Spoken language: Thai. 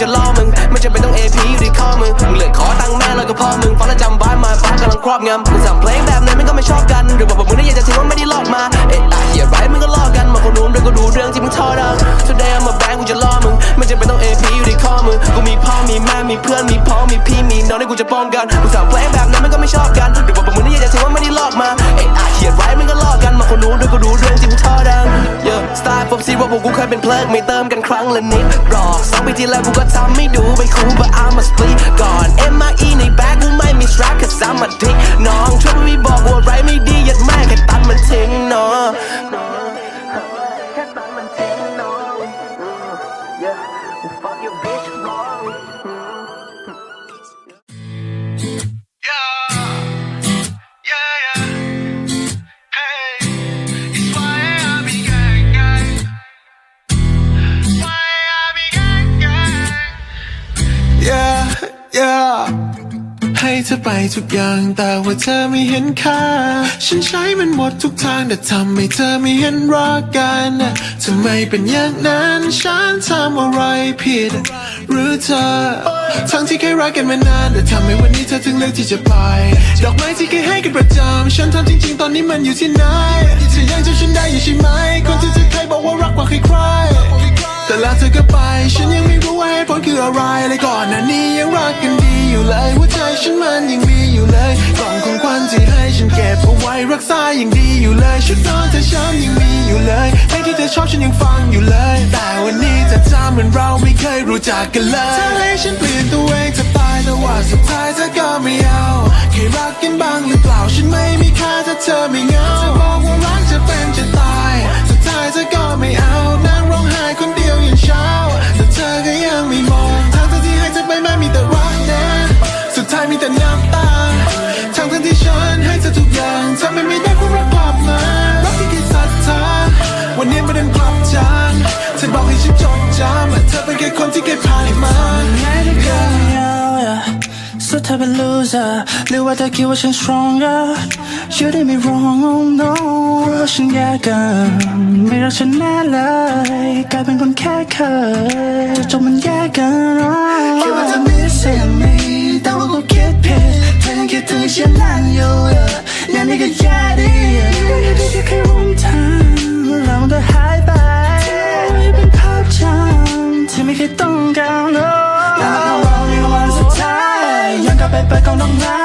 จะล่อมึง ไม่จำเป็นต้อง AP อยู่ที่ข้อมือมึงเหลือขอตังค์แม่แล้วก็พ่อมึงฟังแล้วจำบ้มาฟ้ากำลังครอบงำมึงสั่งเพลงแบบไหนมันก็ไม่ชอบกันหรือบอกว่ามึงได้อยากจะทิ้งว่าไม่ได้ลอกมาเอ๊ะอะเหี้ยไรมึงก็ลอกกันมาคนนู้นด้วยก็ดูเรื่องที่มึงทอดัง Today I'm a bang กูจะล่อมึงไม่จำเป็นต้อง AP อยู่ที่ข้อมือกูมีพ่อมีแม่มีเพื่อนมีพ้องมีพี่มีน้องที่กูจะป้องกันมึงสั่งเพลงแบบนั้นมันก็ไม่ชอบกันหรือบอกว่ามึง บซิว่าพวกกูเคยเป็นเพลิกไม่เติมกันครั้งละนิดหรอกสองปีที่แล้วกูก็ทำไม่ดูไปคู but I'm a split ก่อน MIE ในแบ็คกูไม่มี strap ค cause I'm a dick น้องช่วยไม่บอกว่าไรไม่ดียัดแม่แค่ตัดมันทิ้งเนาะแค่ตัดมันทิ้งเนาะ Yeah fuck your Yeah, ให้เธอไปทุกอย่างแต่ว่าเธอไม่เห็นค่า ฉันใช้มันหมดทุกทางแต่ทำให้เธอไม่เห็นรักกันทำไมเป็นอย่างนั้นฉันทำอะไรผิด หรือเธอ ทั้งที่เคยรักกันมานานแต่ทำให้วันนี้เธอถึงเลือกที่จะไป ดอกไม้ที่เคยให้กันประจำฉันทำจริง ๆ ตอนนี้มันอยู่ที่ไหนเธอยังจำฉันได้อยู่ใช่ไหมคนที่เธอเคยบอกว่ารักกว่าใครๆแต่แล้วเธอก็ไปฉันยัง ออะไรเลยก่อนหน้านี้ยังรักกันดีอยู่เลยหัวใจฉันมันยังมีอยู่เลยกล่องของขวัญที่ให้ฉันเก็บเอาไว้รักษายังดีอยู่เลยชุดนอนเธอฉันยังมีอยู่เลยเพลงที่เธอชอบฉันยังฟังอยู่เลย แต่วันนี้เธอทำเหมือนเราไม่เคยรู้จักกันเลยเธอให้ฉันเปลี่ยนตัวเองจะตายแต่ว่าสุดท้ายเธอก็ไม่เอาเคยรักกันบ้างหรือเปล่าฉันไม่มีค่าถ้าเธอไม่ ว่าเธอคนที่เคยผ่านมาง่ายได้เกินไม่เอเป็น loser หรือว่าเธอคิดว่าฉัน stronger you did me wrong oh no ว่าฉันแย่เกินไม่รักฉันแน่เลยกลายเป็นคนแค่เคยจะจบมันแย่เกินคิดว่าเธอ missing me แต่ว่ากูคิดผิดเธอยังคิดถึงฉันนั่นอยู่ yeah อย่างนี้ก็แย่ดี แล้